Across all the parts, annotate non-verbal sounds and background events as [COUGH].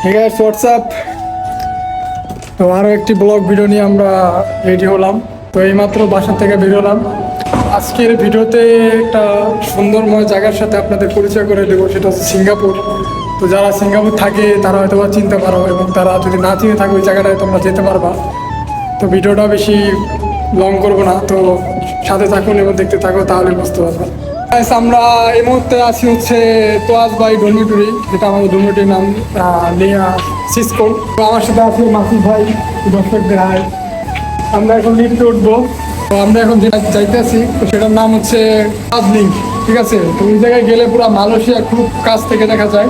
আছে হোয়াটসঅ্যাপ তো আরও একটি ব্লগ ভিডিও নিয়ে আমরা রেডি হলাম। তো এইমাত্র বাসা থেকে বেরোলাম আজকের ভিডিওতে একটা সুন্দরময় জায়গার সাথে আপনাদের পরিচয় করে দেবো, সেটা হচ্ছে সিঙ্গাপুর। তো যারা সিঙ্গাপুর থাকে, তারা হয়তো বা চিনতে পারো, এবং তারা যদি না চিনে থাকে ওই জায়গাটায় তোমরা যেতে পারবা। তো ভিডিওটা বেশি লং করব না, তো সাথে থাকুন এবং দেখতে থাকো, তাহলে বুঝতে পারবে। আমরা এই মুহূর্তে আছি হচ্ছে তোয়াজ বাই ডরমিটরি যেটা আমাদের ডরমিটরির নাম লিয়া সিসকো। আমার সাথে আছে মাসুদ ভাই, দর্শকদের হাই আমরা এখন লিফটে উঠবো। তো আমরা এখন যেটা যাইতেছি, তো সেটার নাম হচ্ছে লিঙ্ক ঠিক আছে? তো ওই জায়গায় গেলে পুরো মালয়েশিয়া খুব কাছ থেকে দেখা যায়।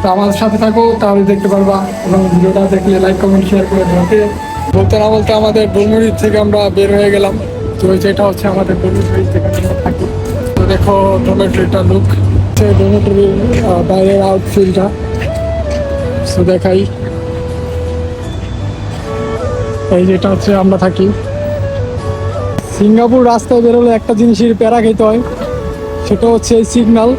তো আমাদের সাথে থাকো, তাহলে দেখতে পারবা। এবং ভিডিওটা দেখলে লাইক কমেন্ট শেয়ার করে দেওয়াকে বলতে না বলতে আমাদের ডোমুরি থেকে আমরা বের হয়ে গেলাম। তো যেটা হচ্ছে আমাদের ডোমেটরি আমরা থাকি। দেখো ডোমেটরিটা লুক সে ডোমেটরির বাইরের আউটফিল্ডটা দেখাই। এই যেটা হচ্ছে আমরা থাকি। সিঙ্গাপুর রাস্তায় বেরোলে একটা জিনিসের প্যারা খেতে হয়। সেটা হচ্ছে এই সিগনাল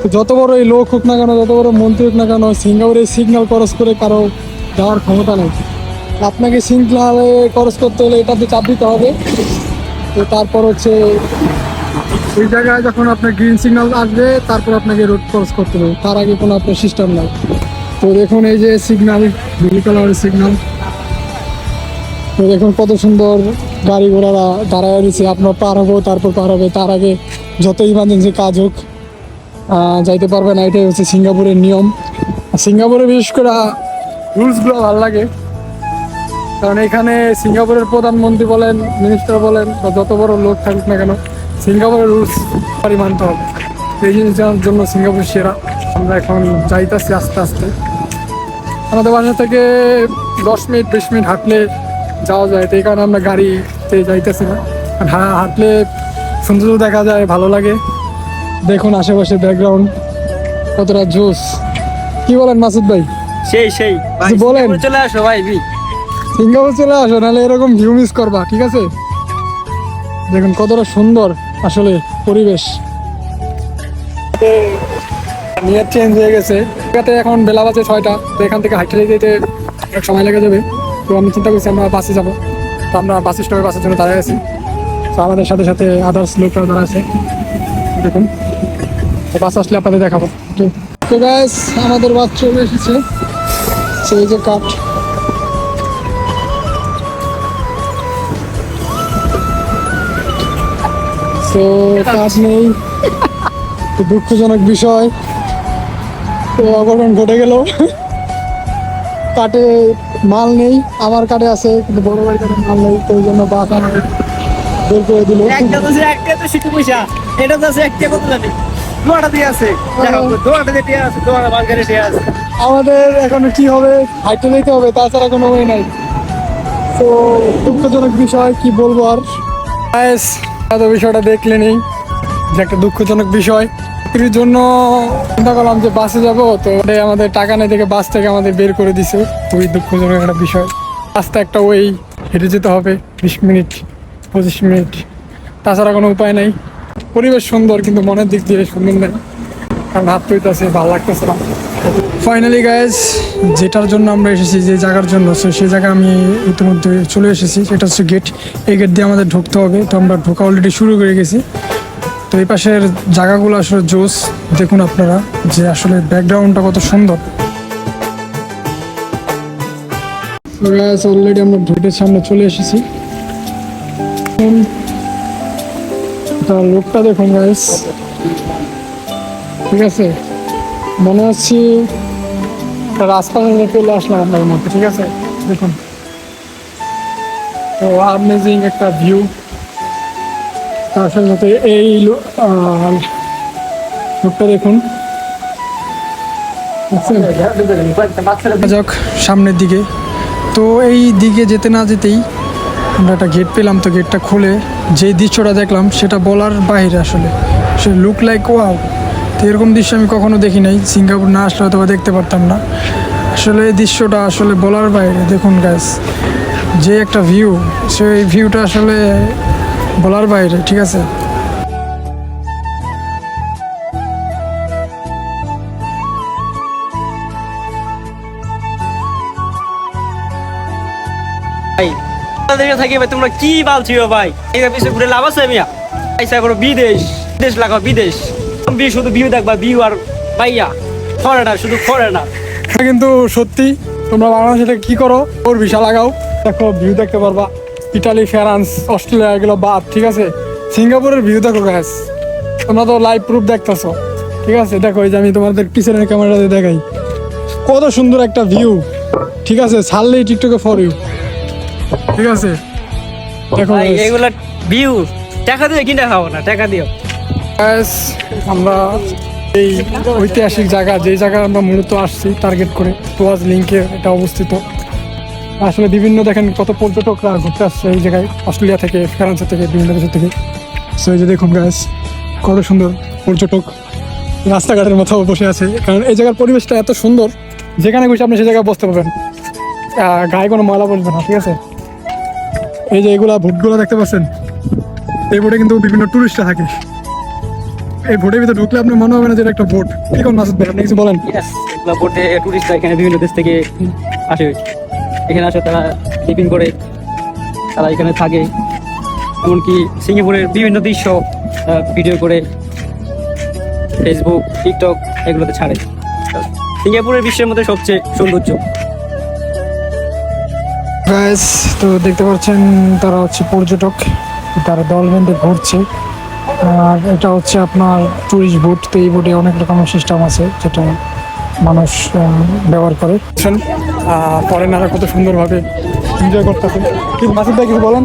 তো যত বড় এই লোক হোক না কেন, যত বড় মন্ত্রী হোক না কেন, সিঙ্গাপুরে সিগনাল ক্রস করে কারও যাওয়ার ক্ষমতা নেই। আপনাকে সিগনালে ক্রস করতে হলে এটাতে চাপ দিতে হবে। তো তারপর হচ্ছে ওই জায়গায় যখন আপনার গ্রিন সিগন্যাল আসবে, তারপর আপনাকে রোড ক্রস করতে হবে। তার আগে কোনো আপনার সিস্টেম নাই। তো দেখুন, এই যে সিগন্যাল ব্লু কালারের সিগন্যাল তো দেখুন, কত সুন্দর গাড়ি ঘোড়ারা দাঁড়ায় রয়েছে। আপনার পার হব, তারপর পার হবে। তার আগে যত ইমার্জেন্সি কাজ হোক যাইতে পারবে না। এটাই হচ্ছে সিঙ্গাপুরের নিয়ম। সিঙ্গাপুরে বিশেষ করে রুলসগুলো ভালো লাগে। কারণ এখানে সিঙ্গাপুরের প্রধানমন্ত্রী বলেন মিনিস্টার বলেন, বা যত বড় লোক থাকুক না কেন সিঙ্গাপুরের রুলস পারি মানতে হবে। এই জিনিসটার জন্য সিঙ্গাপুর সেরা। আমরা এখন যাইতাছি আস্তে আস্তে। আমাদের বাসা থেকে দশ মিনিট বিশ মিনিট হাঁটলে যাওয়া যায়। তো এই কারণে আমরা গাড়িতে যাইতেছি না। আর হা- হাঁটলে সুন্দর দেখা যায় ভালো লাগে। দেখুন আশেপাশে ব্যাকগ্রাউন্ড কতটা জোস কি বলেন মাসুদ ভাই? সেই সেই। বলেন। চলে আসো ভাই সিঙ্গাপুর চলে আসো নাহলে এরকম ভিউ মিস করবা ঠিক আছে? দেখুন কতটা সুন্দর আসলে পরিবেশ। নিয়ার চেঞ্জ হয়ে গেছে। এটাতে এখন বেলা বাজে ছয়টা, তো এখান থেকে হাইটে যেতে অনেক সময় লেগে যাবে। তো আমি চিন্তা করছি আমরা বাসে যাব। তো আমরা বাস স্টপে বাসের জন্য দাঁড়িয়ে আছি। তো আমাদের সাথে সাথে আদার্স লোকরা দাঁড়া আছে। দেখুন। তো বাস আসলে আপনাদের দেখাবো। তো- ব্যাস আমাদের বাস চলে এসেছে। সেই যে কাঠ। তো কাজ নেই। তো দুঃখজনক বিষয়। তো অঘটন ঘটে গেল। কাটে মাল নেই আমার কাটে আছে কিন্তু বড় ভাই কাটে মাল নেই তো ওই জন্য বাস আমাদের বের করে দিল। আমাদের এখন কি হবে? হাইটে যেতে হবে তাছাড়া কোনো ওয়ে নাই। তো দুঃখজনক বিষয় কি বলব আর? এত বিষয়টা দেখলে নেই যে একটা দুঃখজনক বিষয়। চাকরির জন্য চিন্তা করলাম যে বাসে যাব, তো ওটাই আমাদের টাকা নেই দেখে বাস থেকে আমাদের বের করে দিছে। খুবই দুঃখজনক একটা বিষয়। রাস্তা একটা ওই হেঁটে যেতে হবে বিশ মিনিট, পঁচিশ মিনিট। তাছাড়া কোনো উপায় নেই। পরিবেশ সুন্দর, কিন্তু মনের দিক দিয়ে সুন্দর নেই। কারণ হাত পেতেছে ভালো লাগতেছে না। ফাইনালি গাইজ যেটার জন্য আমরা এসেছি, যে জায়গার জন্য সো সেই জায়গায় আমি ইতিমধ্যে চলে এসেছি এটা হচ্ছে গেট এই গেট দিয়ে আমাদের ঢুকতে হবে। তো আমরা ঢোকা অলরেডি শুরু করে গেছি। তো এই পাশের জায়গাগুলো আসলে জোস। দেখুন আপনারা যে আসলে ব্যাকগ্রাউন্ডটা কত সুন্দর। অলরেডি আমরা গেটের সামনে চলে এসেছি। লোকটা দেখুন গাইস ঠিক আছে? মনে হচ্ছে একটা রাজপাশে চলে আসলাম আপনার মধ্যে ঠিক আছে? দেখুন। তো আমেজিং একটা ভিউ তার সাথে এই লোকটা দেখুন? যাক সামনের দিকে। তো এই দিকে যেতে না যেতেই আমরা একটা গেট পেলাম, তো গেটটা খুলে যে দৃশ্যটা দেখলাম, সেটা বলার বাইরে আসলে। সে লুক লাইক ওয়াও তো এরকম দৃশ্য আমি কখনো দেখি নাই। সিঙ্গাপুর না আসলে অথবা দেখতে পারতাম না। আসলে এই দৃশ্যটা আসলে বলার বাইরে। দেখুন গাছ যে একটা ভিউ সেই ভিউটা আসলে বলার বাইরে, ঠিক আছে? কি ভাবছিও ভাই? এই পিছনে ঘুরে লাভ আছে বিদেশ বিদেশ লাগাও বিদেশ। বি শুধু ভিউ দেখবা ভিউ আর ভাইয়া ফরেনার শুধু ফরেনার এটা কিন্তু সত্যি তোমরা বাংলাদেশে থেকে কি করো? ওর ভিসা লাগাও। দেখো ভিউ দেখতে পারবা। ইটালি ফ্রান্স অস্ট্রেলিয়া এগুলো বাদ ঠিক আছে? সিঙ্গাপুরের ভিউ দেখো গ্যাস তোমরা তো লাইভ প্রুফ দেখতেছো। ঠিক আছে? দেখো এই যে আমি তোমাদের পিছনের ক্যামেরাতে দেখাই। কত সুন্দর একটা ভিউ ঠিক আছে? ছাড়লেই টিকটকে ফর ইউ ঠিক আছে? দেখো এগুলা ভিউ টাকা দিয়ে কিনে খাব না টাকা দিও। আমরা এই ঐতিহাসিক জায়গা যে জায়গায় আমরা মূলত আসছি টার্গেট করে তোয়াজ লিঙ্কে এটা অবস্থিত। আসলে বিভিন্ন দেখেন কত পর্যটকরা ঘুরতে আসছে এই জায়গায়, অস্ট্রেলিয়া থেকে ফ্রান্স থেকে, বিভিন্ন দেশ থেকে। সো এই যে দেখুন গাছ কত সুন্দর পর্যটক রাস্তাঘাটের মতো বসে আছে। কারণ এই জায়গার পরিবেশটা এত সুন্দর, যেখানে বসে আপনি সেই জায়গায় বসতে পারবেন। গায়ে কোনো ময়লা বসবে না, ঠিক আছে? এই যে এগুলা ভোটগুলো দেখতে পাচ্ছেন, এই ভোটে কিন্তু বিভিন্ন টুরিস্টরা থাকে। এই ভোটের ভিতরে ঢুকলে আপনার মনে হবে না যে একটা ভোট। কি কোন মাসুদ ভাই আপনি কিছু বলেন? বোটে টুরিস্টরা এখানে বিভিন্ন দেশ থেকে আসে। এখানে আসে তারা টিফিন করে তারা এখানে থাকে। এমনকি সিঙ্গাপুরের বিভিন্ন দৃশ্য ভিডিও করে ফেসবুক টিকটক এগুলোতে ছাড়ে। সিঙ্গাপুরের বিশ্বের মধ্যে সবচেয়ে সৌন্দর্য। গাইস তো দেখতে পাচ্ছেন তারা হচ্ছে পর্যটক। তারা দল বেঁধে ঘুরছে। আর এটা হচ্ছে আপনার টুরিস্ট বোট তো এই বোটে অনেক রকমের সিস্টেম আছে যেটা মানুষ ব্যবহার করে। ফরেনাররা কত সুন্দরভাবে এনজয় করতেছে। কি মাসুদ ভাই কিছু বলেন?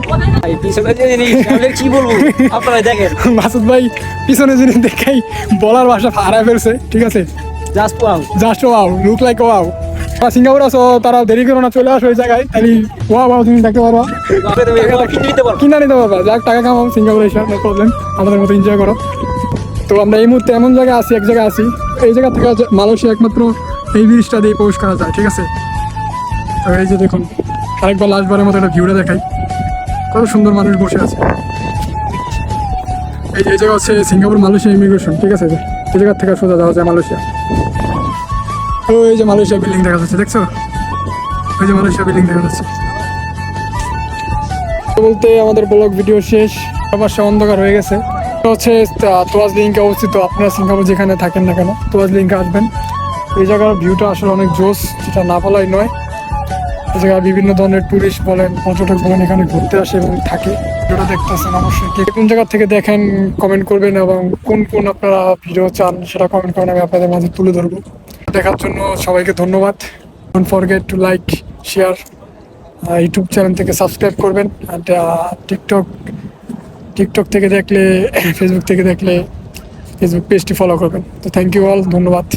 কি বলব? আপনারা দেখেন। মাসুদ ভাই পিছনে জিনিস দেখেই বলার ভাষা হারায় ফেলছে ঠিক আছে? Just wow just wow look like wow Singapore আসো তারা দেরি করো না, চলে আসো ওই জায়গায়। তাহলে ওয়া ওয়াও তুমি দেখতে পারবা। কিনে নিতে পারবা। যাক, টাকা কামাও সিঙ্গাপুরে এসে নো প্রবলেম আমাদের মতো এনজয় করো। তো আমরা এই মুহূর্তে এমন জায়গায় আছি, এক জায়গায় আছি। এই জায়গা থেকে মালয়েশিয়া একমাত্র এই ব্রিজটা দিয়ে প্রবেশ করা যায়, ঠিক আছে? তো এই যে দেখুন, আরেকবার লাস্টবারের মতো একটা ভিউটা দেখাই। কত সুন্দর মানুষ বসে আছে। এই জায়গা হচ্ছে সিঙ্গাপুর মালয়েশিয়া ইমিগ্রেশন ঠিক আছে? এই জায়গা থেকে সোজা যাওয়া যায় মালয়েশিয়া। ওই যে মালয়েশিয়া বিল্ডিং দেখা যাচ্ছে, দেখছ? ওই যে মালয়েশিয়া বিল্ডিং দেখা যাচ্ছে। বলতে আমাদের ব্লগ ভিডিও শেষ। সবার অন্ধকার হয়ে গেছে। হচ্ছে তোয়াজ লিঙ্কে অবস্থিত। আপনারা সিঙ্গাপুর যেখানে থাকেন না কেন, তোয়াজ লিঙ্কে আসবেন। এই জায়গার ভিউটা আসলে অনেক জোস, যেটা না বলাই নয়। এই জায়গায় বিভিন্ন ধরনের টুরিস্ট বলেন, পর্যটক বলেন, এখানে ঘুরতে আসে এবং থাকে। ভিডিওটা দেখতেছেন অবশ্যই। কোন জায়গা থেকে দেখেন কমেন্ট করবেন এবং কোন কোন আপনারা ভিডিও চান, সেটা কমেন্ট করেন আমি আপনাদের মাঝে তুলে ধরবো। দেখার জন্য সবাইকে ধন্যবাদ। Don't forget to like share YouTube channel থেকে সাবস্ক্রাইব করবেন। আর টিকটক টিকটক থেকে দেখলে [LAUGHS] ফেসবুক থেকে দেখলে ফেসবুক পেজটি ফলো করবেন। তো থ্যাংক ইউ অল ধন্যবাদ।